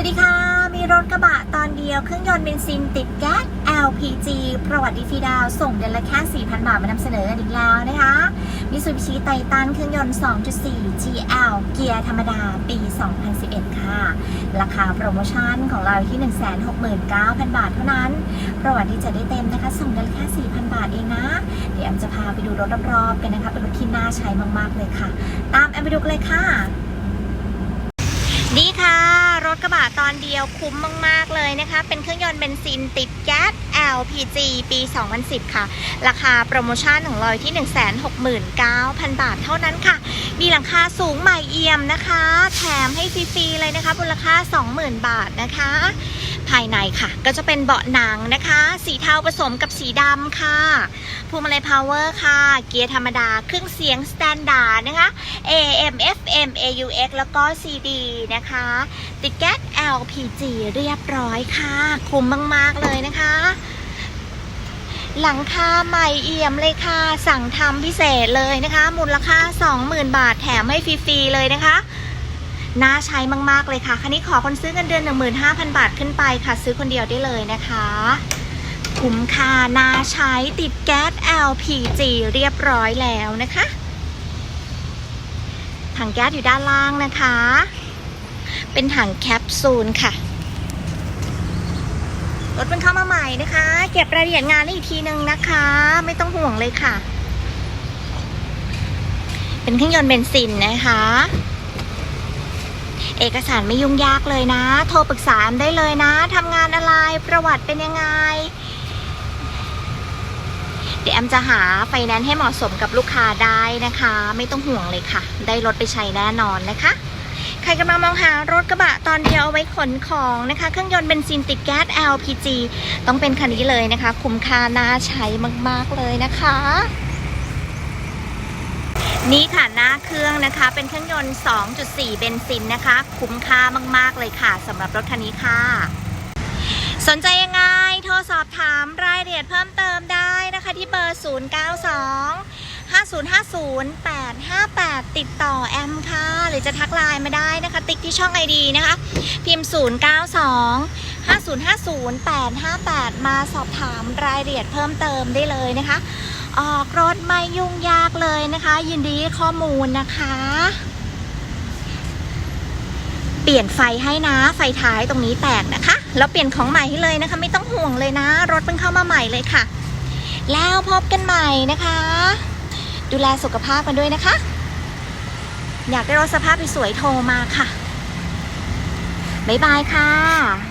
วัสดีค่ะ มีรถกระบะตอนเดียว เครื่องยนต์เบนซินติดแก๊ส LPG ประวัติดีฟีดาว ส่งเดือนละแค่ 4,000 บาทมานำเสนออีกแล้วนะคะมิซูบิชิไททันเครื่องยนต์ 2.4 GL เกียร์ธรรมดาปี 2011 ค่ะ ราคาโปรโมชั่นของเราที่ 169,000 บาทเท่านั้น ประวัติที่จะได้เต็มนะคะ ส่งเดือนละแค่ 4,000 บาทเองนะ เดี๋ยวแอมจะพาไปดูรถรอบๆกันนะคะ เป็นรถที่น่าใช้มากๆเลยค่ะ ตามแอมไปดูกันเลยค่ะนี่ค่ะ กระบะตอนเดียวคุ้มมาก ๆ เลยนะคะ เป็นเครื่องยนต์เบนซินติดแก๊ส LPG ปี 2010 ค่ะ ราคาโปรโมชั่นของลอยู่ที่ 169,000 บาทเท่านั้นค่ะ มีหลังคาสูงใหม่เอี่ยมนะคะ แถมให้ฟรี ๆ เลยนะคะมูลค่า 20,000 บาทนะคะ ภายในค่ะ ก็จะเป็นเบาะหนังนะคะ สีเทาผสมกับสีดำค่ะพวงมาลัยพาวเวอร์ค่ะ เกียร์ธรรมดา เครื่องเสียงสแตนดาร์ดนะคะ AM FM AUX แล้วก็ CD นะคะ ติดแก๊ส LPG เรียบร้อยค่ะ คุ้มมาก ๆ เลยนะคะ หลังคาใหม่เอี่ยมเลยค่ะ สั่งทำพิเศษเลยนะคะ มูลค่า 20,000 บาทแถมให้ฟรี ๆ เลยนะคะ น่าใช้มาก ๆ เลยค่ะ คันนี้ขอคนซื้อเงินเดือน 15,000 บาทขึ้นไปค่ะ ซื้อคนเดียวได้เลยนะคะ คุ้มค่าน่าใช้ติดแก๊ส LPG เรียบร้อยแล้วนะคะถังแก๊สอยู่ด้านล่างนะคะ เป็นถังแคปซูลค่ะ รถเพิ่งเข้ามาใหม่นะคะ เก็บรายละเอียดงานได้อีกทีนึงนะคะ ไม่ต้องห่วงเลยค่ะ เป็นเครื่องยนต์เบนซินนะคะ เอกสารไม่ยุ่งยากเลยนะ โทรปรึกษาได้เลยนะทำงานอะไรประวัติเป็นยังไง เดี๋ยวแอมจะหาไฟแนนซ์ให้เหมาะสมกับลูกค้าได้นะคะ ไม่ต้องห่วงเลยค่ะ ได้รถไปใช้แน่นอนนะคะ ใครกำลังมองหารถกระบะตอนเดียวเอาไว้ขนของนะคะ เครื่องยนต์เบนซินติดแก๊ส LPG ต้องเป็นคันนี้เลยนะคะ คุ้มค่าน่าใช้มากๆเลยนะคะ นี่ค่ะหน้าเครื่องนะคะ เป็นเครื่องยนต์ 2.4 เบนซินนะคะ คุ้มค่ามาก ๆ เลยค่ะสำหรับรถคันนี้ค่ะ สนใจยังไง โทรสอบถามรายละเอียดเพิ่มเติมได้นะคะที่เบอร์ 092 5050 858 ติดต่อแอมค่ะ หรือจะทักไลน์มาได้นะคะ ติ๊กที่ช่อง ID นะคะ พิมพ์ 092 5050 858 มาสอบถามรายละเอียดเพิ่มเติมได้เลยนะคะ ออกรถ ไม่ยุ่งยากเลยนะคะ ยินดีข้อมูลนะคะ เปลี่ยนไฟให้นะ ไฟท้ายตรงนี้แตกนะคะ แล้วเปลี่ยนของใหม่ให้เลยนะคะ ไม่ต้องห่วงเลยนะ รถเพิ่งเข้ามาใหม่เลยค่ะ แล้วพบกันใหม่นะคะ ดูแลสุขภาพกันด้วยนะคะ อยากได้รถสภาพสวยๆโทรมาค่ะบ๊ายบายค่ะ